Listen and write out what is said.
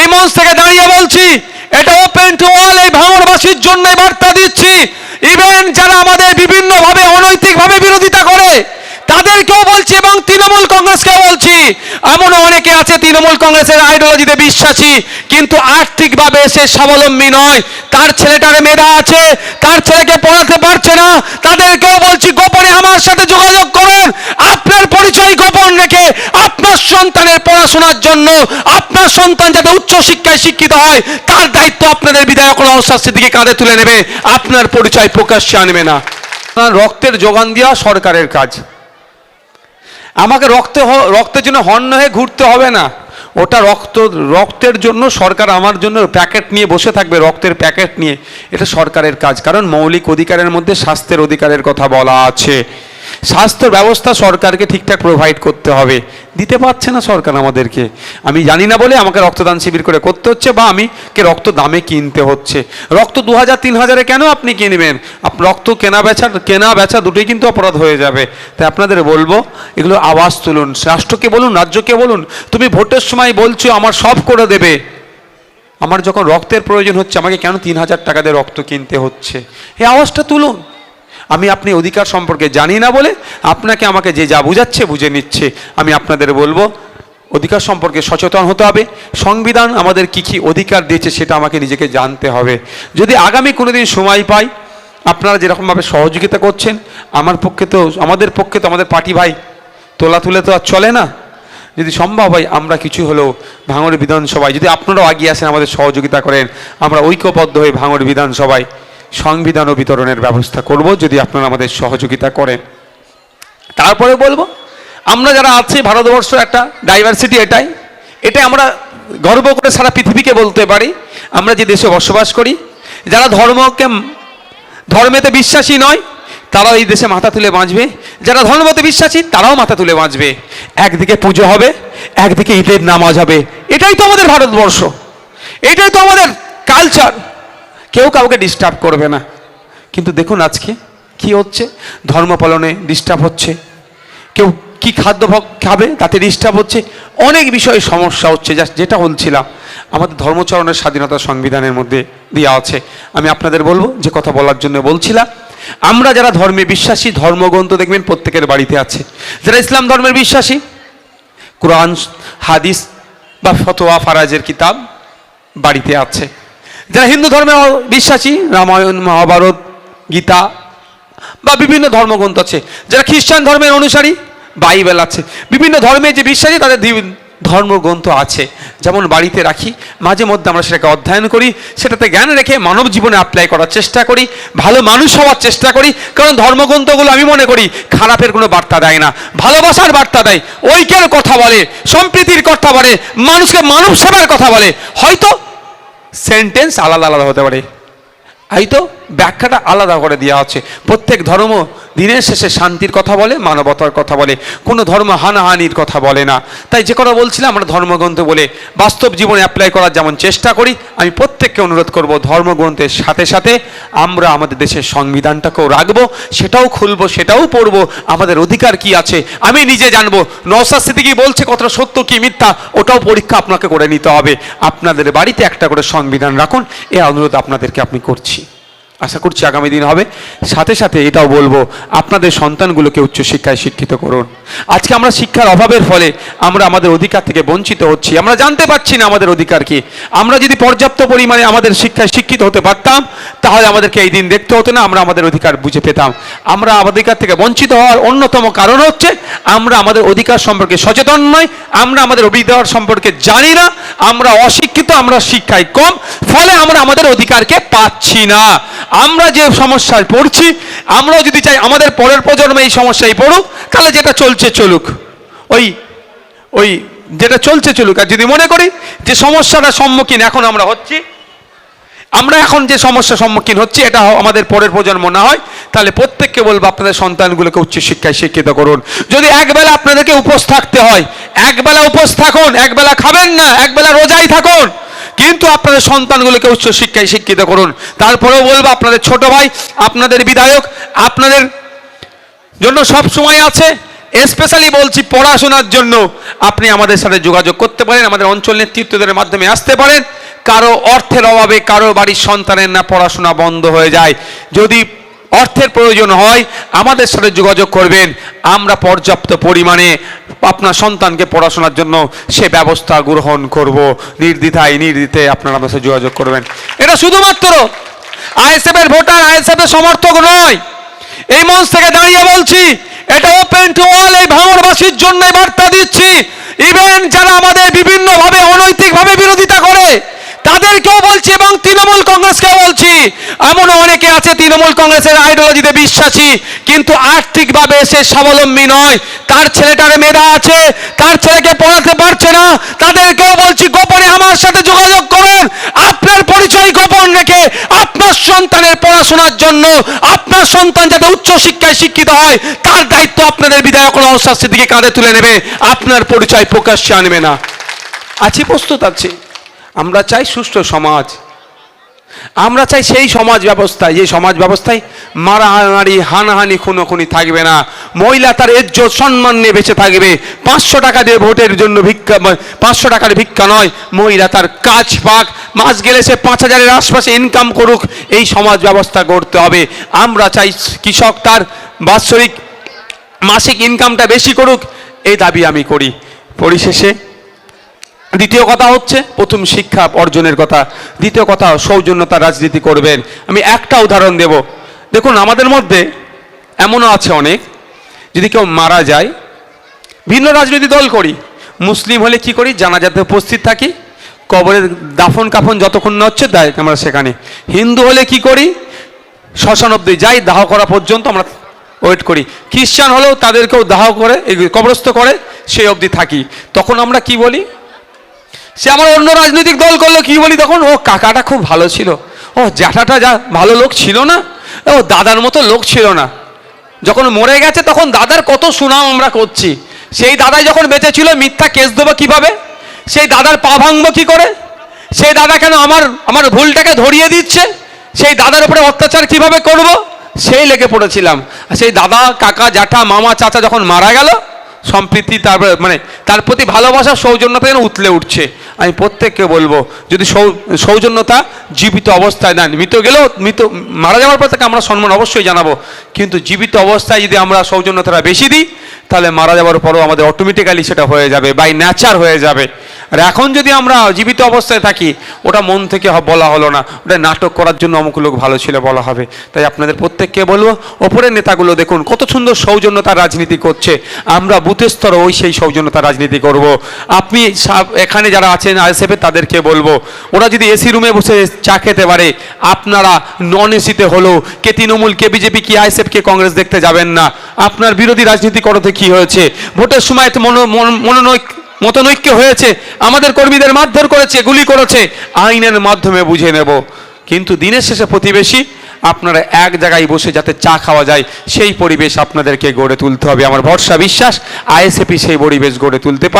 এই মঞ্চ থেকে দাঁড়িয়ে বলছি, এটা ওপেন টু অল এই ভাঙড়বাসীর জন্য বার্তা দিচ্ছি। ইভেন যারা আমাদের বিভিন্নভাবে, অনৈতিকভাবে বিরোধিতা করে, তাদেরকেও বলছি এবং তৃণমূল কংগ্রেসকেও বলছি, এমনও অনেকে আছে তৃণমূল কংগ্রেসের আইডিওলজিতে বিশ্বাসী, কিন্তু আর্থিকভাবে সে স্বাবলম্বী নয়। তার ছেলেটার মেধা আছে, তার ছেলেকে পড়াতে পারছে না, তাদেরকেও বলছি, গোপনে আমার সাথে যোগাযোগ করুন আপনার পরিচয় গোপন রেখে আপনার সন্তানের পড়াশোনার জন্য আপনার সন্তান যাতে উচ্চ শিক্ষায় শিক্ষিত হয়, তার দায়িত্ব আপনাদের বিধায়ক নওশাদ দিকে কাঁধে তুলে নেবে, আপনার পরিচয় প্রকাশ্যে আনবে না। রক্তের যোগান দেওয়া সরকারের কাজ। আমাকে রক্ত রক্তের জন্য হন্য হয়ে ঘুরতে হবে না। ওটা রক্ত, রক্তের জন্য সরকার আমার জন্য প্যাকেট নিয়ে বসে থাকবে, রক্তের প্যাকেট নিয়ে। এটা সরকারের কাজ। কারণ মৌলিক অধিকারের মধ্যে স্বাস্থ্যের অধিকারের কথা বলা আছে। স্বাস্থ্য ব্যবস্থা সরকারকে ঠিকঠাক প্রোভাইড করতে হবে। দিতে পারছে না সরকার আমাদেরকে। আমি জানি না বলে আমাকে রক্তদান শিবির করে করতে হচ্ছে বা আমি কে রক্ত দামে কিনতে হচ্ছে। রক্ত দু হাজার, তিন হাজারে কেন আপনি কিনবেন? রক্ত কেনা বেচা কেনা বেচা দুটোই কিন্তু অপরাধ হয়ে যাবে। তাই আপনাদের বলব, এগুলো আওয়াজ তুলুন। রাষ্ট্রকে বলুন, রাজ্যকে বলুন, তুমি ভোটের সময় বলছো, আমার সব করে দেবে। আমার যখন রক্তের প্রয়োজন হচ্ছে, আমাকে কেন তিন হাজার টাকা দিয়ে রক্ত কিনতে হচ্ছে? এই আওয়াজটা তুলুন। আমি আপনি অধিকার সম্পর্কে জানি না বলে আপনাকে আমাকে যে যা বুঝাচ্ছে বুঝে নিচ্ছে। আমি আপনাদের বলব, অধিকার সম্পর্কে সচেতন হতে হবে। সংবিধান আমাদের কি কি অধিকার দিয়েছে সেটা আমাকে নিজেকে জানতে হবে। যদি আগামী কোনো দিন সময় পাই, আপনারা যেরকমভাবে সহযোগিতা করছেন, আমার পক্ষে তো, আমাদের পক্ষে তো আমাদের পার্টি ভাই তোলা তুলে তো আর চলে না। যদি সম্ভব হয়, আমরা কিছু হলেও ভাঙড় বিধানসভায়, যদি আপনারাও এগিয়ে আসেন আমাদের সহযোগিতা করেন, আমরা ঐক্যবদ্ধ হয়ে ভাঙড় বিধানসভায় সংবিধান বিতরণের ব্যবস্থা করব, যদি আপনারা আমাদের সহযোগিতা করেন। তারপরে বলব, আমরা যারা আছি, ভারতবর্ষ একটা ডাইভার্সিটি এটাই। এটাই আমরা গর্ব করে সারা পৃথিবীকে বলতে পারি, আমরা যে দেশে বসবাস করি। যারা ধর্মকে, ধর্মেতে বিশ্বাসী নয়, তারাও এই দেশে মাথা তুলে বাঁচবে। যারা ধর্মতে বিশ্বাসী, তারাও মাথা তুলে বাঁচবে। একদিকে পুজো হবে, একদিকে ঈদের নামাজ হবে। এটাই তো আমাদের ভারতবর্ষ। এটাই তো আমাদের কালচার কেউ কাউকে ডিস্টার্ব করবে না। কিন্তু দেখুন আজকে কি হচ্ছে? ধর্ম পালনে ডিস্টার্ব হচ্ছে। কেউ কি খাদ্য খাবে, তাতে ডিস্টার্ব হচ্ছে। অনেক বিষয়ে সমস্যা হচ্ছে। যা যেটা বলছিলাম, আমাদের ধর্মচরণের স্বাধীনতা সংবিধানের মধ্যে দেওয়া আছে। আমি আপনাদের বলব যে কথা বলার জন্য বলছিলাম, আমরা যারা ধর্মে বিশ্বাসী, ধর্মগ্রন্থ দেখবেন প্রত্যেকের বাড়িতে আছে। যারা ইসলাম ধর্মের বিশ্বাসী, কোরআন, হাদিস বা ফতোয়া, ফারাজের কিতাব বাড়িতে আছে। যারা হিন্দু ধর্মে বিশ্বাসী, রামায়ণ, মহাভারত, গীতা বা বিভিন্ন ধর্মগ্রন্থ আছে, যারা খ্রিস্টান ধর্মের অনুসারী, বাইবেল আছে, বিভিন্ন ধর্মে যে বিশ্বাসী তাদের ধর্মগ্রন্থ আছে। যেমন বাড়িতে রাখি, মাঝে মধ্যে আমরা সেটাকে অধ্যয়ন করি, সেটাতে জ্ঞান রেখে মানব জীবনে অ্যাপ্লাই করার চেষ্টা করি, ভালো মানুষ হওয়ার চেষ্টা করি, কারণ ধর্মগ্রন্থগুলো আমি মনে করি খারাপের কোনো বার্তা দেয় না, ভালোবাসার বার্তা দেয়, ঐক্যের কথা বলে, সম্প্রীতির কথা বলে, মানুষকে মানব সেবার কথা বলে, হয়তো সেন্টেন্স আলাদা আলাদা হতে পারে। হয়তো ব্যাখ্যাটা আলাদা করে দেওয়া আছে। প্রত্যেক ধর্ম দিনের শেষে শান্তির কথা বলে, মানবতার কথা বলে। কোনো ধর্ম হানাহানির কথা বলে না। তাই যে কথা বলছিলাম, আমরা ধর্মগ্রন্থ বলে বাস্তব জীবনে অ্যাপ্লাই করার যেমন চেষ্টা করি, আমি প্রত্যেককে অনুরোধ করব ধর্মগ্রন্থের সাথে সাথে আমরা আমাদের দেশের সংবিধানটাকেও রাখব, সেটাও খুলবো, সেটাও পড়ব, আমাদের অধিকার কি আছে, আমি নিজে জানব। নওসাদ সিদ্দিকি বলছে, কতটা সত্য কি মিথ্যা, ওটাও পরীক্ষা আপনাকে করে নিতে হবে। আপনাদের বাড়িতে একটা করে সংবিধান রাখুন, এ অনুরোধ আপনাদেরকে আপনি করছি। আশা করছি আগামী দিন হবে। সাথে সাথে এটাও বলব, আপনাদের সন্তানগুলোকে উচ্চশিক্ষায় শিক্ষিত করুন। আজকে আমরা শিক্ষার অভাবের ফলে আমরা আমাদের অধিকার থেকে বঞ্চিত হচ্ছি। আমরা জানতে পারছি না আমাদের অধিকার কি। আমরা যদি পর্যাপ্ত পরিমাণে আমাদের শিক্ষায় শিক্ষিত হতে পারতাম, তাহলে আমাদেরকে এই দিন দেখতে হতো না, আমরা আমাদের অধিকার বুঝে পেতাম। আমরা অধিকার থেকে বঞ্চিত হওয়ার অন্যতম কারণ হচ্ছে, আমরা আমাদের অধিকার সম্পর্কে সচেতন নয় আমরা আমাদের অধিকার সম্পর্কে জানি না, আমরা অশিক্ষিত, আমরা শিক্ষায় কম, ফলে আমরা আমাদের অধিকারকে পাচ্ছি না। আমরা যে সমস্যায় পড়ছি, আমরাও যদি চাই আমাদের পরের প্রজন্মে এই সমস্যায় পড়ুক, তাহলে যেটা চলছে চলুক। ওই ওই যেটা চলছে চলুক। আর যদি মনে করি যে সমস্যাটা সম্মুখীন এখন আমরা হচ্ছি, আমরা এখন যে সমস্যার সম্মুখীন হচ্ছি, এটা আমাদের পরের প্রজন্ম না হয়, তাহলে প্রত্যেককে বলব আপনাদের সন্তানগুলোকে উচ্চশিক্ষায় শিক্ষিত করুন। যদি একবেলা আপনাদেরকে উপোস থাকতে হয়, একবেলা উপোস থাকুন, একবেলা খাবেন না, একবেলা রোজাই থাকুন আপনাদের সন্তানগুলোকে উচ্চ শিক্ষায় শিক্ষিত করুন। তারপরেও বলব, আপনাদের ছোট ভাই, আপনাদের বিধায়ক, আপনাদের জন্য সব সময় আছে। স্পেশালি বলছি পড়াশোনার জন্য আপনি আমাদের সাথে যোগাযোগ করতে পারেন, আমাদের অঞ্চল নেতৃত্বদের মাধ্যমে আসতে পারেন। কারও অর্থের অভাবে কারও বাড়ির সন্তানের না পড়াশোনা বন্ধ হয়ে যায়। যদি অর্থের প্রয়োজন হয়, আমাদের সাথে যোগাযোগ করবেন। আমরা পর্যাপ্ত পরিমাণে আপনার সন্তানকে পড়াশোনার জন্য সে ব্যবস্থা গ্রহণ করব। নির্দ্বিধায় নির্দ্বিতে আপনারা আমাদের সাথে যোগাযোগ করবেন। এটা শুধুমাত্র আইএসএফ এর ভোটার, আইএসএফ এর সমর্থক নয়। এই মঞ্চ থেকে দাঁড়িয়ে বলছি, এটা ওপেন টু অল এই ভাঙড়বাসীর জন্য বার্তা দিচ্ছি। ইভেন যারা আমাদের বিভিন্নভাবে, অনৈতিকভাবে বিরোধিতা করে, তাদেরকেও বলছি এবং তৃণমূল কংগ্রেসকেও এমনও অনেকে আছে তৃণমূল কংগ্রেসের আইডিওলজিতে বিশ্বাসী, কিন্তু আর্থিকভাবে সে স্বাবলম্বী নয়। তার ছেলেটার মেধা আছে, তার ছেলেকে পড়াতে পারছে না। তাদেরকেও বলছি, গোপনে আমার সাথে যোগাযোগ করুন। আপনার পরিচয় গোপন রেখে আপনার সন্তানের পড়াশোনার জন্য আপনার সন্তান যাতে উচ্চ শিক্ষায় শিক্ষিত হয়, তার দায়িত্ব আপনাদের বিধায়ক অস্বাস্থ্যের দিকে কাঁধে তুলে নেবে। আপনার পরিচয় প্রকাশ্যে আনবে না। আছি প্রস্তুত আছি আমরা চাই সুষ্ঠু সমাজ। আমরা চাই সেই সমাজ ব্যবস্থায়, যে সমাজ ব্যবস্থায় মারামারি, হানাহানি, খুনোখুনি থাকবে না। মহিলা তার ইজ্জত, সম্মান নিয়ে বেঁচে থাকবে। পাঁচশো টাকা দিয়ে ভোটের জন্য ভিক্ষা পাঁচশো টাকার ভিক্ষা নয়, মহিলা তার কাজ পাক। মাস গেলে সে পাঁচ হাজারের আশপাশে ইনকাম করুক। এই সমাজ ব্যবস্থা করতে হবে। আমরা চাই কৃষক তার বাৎসরিক মাসিক ইনকামটা বেশি করুক। এই দাবি আমি করি। পরিশেষে দ্বিতীয় কথা হচ্ছে, প্রথম শিক্ষা অর্জনের কথা, দ্বিতীয় কথা সৌজন্যতা রাজনীতি করবেন। আমি একটা উদাহরণ দেব। দেখুন, আমাদের মধ্যে এমনও আছে অনেক, যদি কেউ মারা যায়, ভিন্ন রাজনৈতিক দল করি, মুসলিম হলে কি করি, জানাজাতে উপস্থিত থাকি, কবরের দাফন কাফন যতক্ষণ না হচ্ছে তাই আমরা সেখানে। হিন্দু হলে কি করি, শ্মশান অব্দি যাই, দাহ করা পর্যন্ত আমরা ওয়েট করি। খ্রিস্টান হলেও তাদেরকেও দাহ করে কবরস্থ করে, সেই অবধি থাকি। তখন আমরা কি বলি সে আমার অন্য রাজনৈতিক দল করল, কি বলি তখন? ও কাকাটা খুব ভালো ছিল। ও জ্যাঠাটা যা ভালো লোক ছিল না, ও দাদার মতো লোক ছিল না। যখন মরে গেছে তখন দাদার কত সুনাম আমরা করছি। সেই দাদাই যখন বেঁচে ছিল, মিথ্যা কেস দেবো কীভাবে? সেই দাদার পা ভাঙবো কী করে? সেই দাদা কেন আমার আমার ভুলটাকে ধরিয়ে দিচ্ছে? সেই দাদার উপরে অত্যাচার কীভাবে করব? সেই লেগে পড়েছিলাম। সেই দাদা, কাকা, জ্যাঠা, মামা, চাচা যখন মারা গেল সম্প্রীতি তারপরে মানে তার প্রতি ভালোবাসা, সৌজন্যতা যেন উতলে উঠছে। আমি প্রত্যেককে বলব, যদি সৌজন্যতা জীবিত অবস্থায় নেন মৃত গেলেও মৃত মারা যাওয়ার পর তাকে আমরা সম্মান অবশ্যই জানাব। কিন্তু জীবিত অবস্থায় যদি আমরা সৌজন্যতাটা বেশি দিই তাহলে মারা যাওয়ার পরও আমাদের অটোমেটিক্যালি সেটা হয়ে যাবে বাই ন্যাচার হয়ে যাবে। আর এখন যদি আমরা জীবিত অবস্থায় থাকি, ওটা মন থেকে বলা হলো না। ওটা নাটক করার জন্য অমুক লোক ভালো ছিল বলা হবে। তাই আপনাদের প্রত্যেককে বলব, ওপরের নেতাগুলো দেখুন, কত সুন্দর সৌজন্যতার রাজনীতি করছে। আমরা বুথের স্তরে ওই সেই সৌজন্যতার রাজনীতি করব। আপনি এখানে যারা আছেন, আইএসএফে তাদেরকে বলব, ওরা যদি এসি রুমে বসে চা খেতে পারে, আপনারা নন এসিতে হলো কে তৃণমূল, কে বিজেপি, কি আইএসএফ, কে কংগ্রেস দেখতে যাবেন না। আপনার বিরোধী রাজনীতি করতে কি হয়েছে? ভোটের সময় তো মনো মনোনৈক্য মতনৈক্য হয়েছে। আমাদের কর্মীদের মারধর করেছে, গুলি করেছে। আইনের মাধ্যমে বুঝে নেব। কিন্তু দিনের শেষে প্রতিবেশী, আপনারা এক জায়গায় বসে যাতে চা খাওয়া যায়, সেই পরিবেশ আপনাদেরকে গড়ে তুলতে হবে। আমার ভরসা, বিশ্বাস, আইএসএপি সেই পরিবেশ গড়ে তুলতে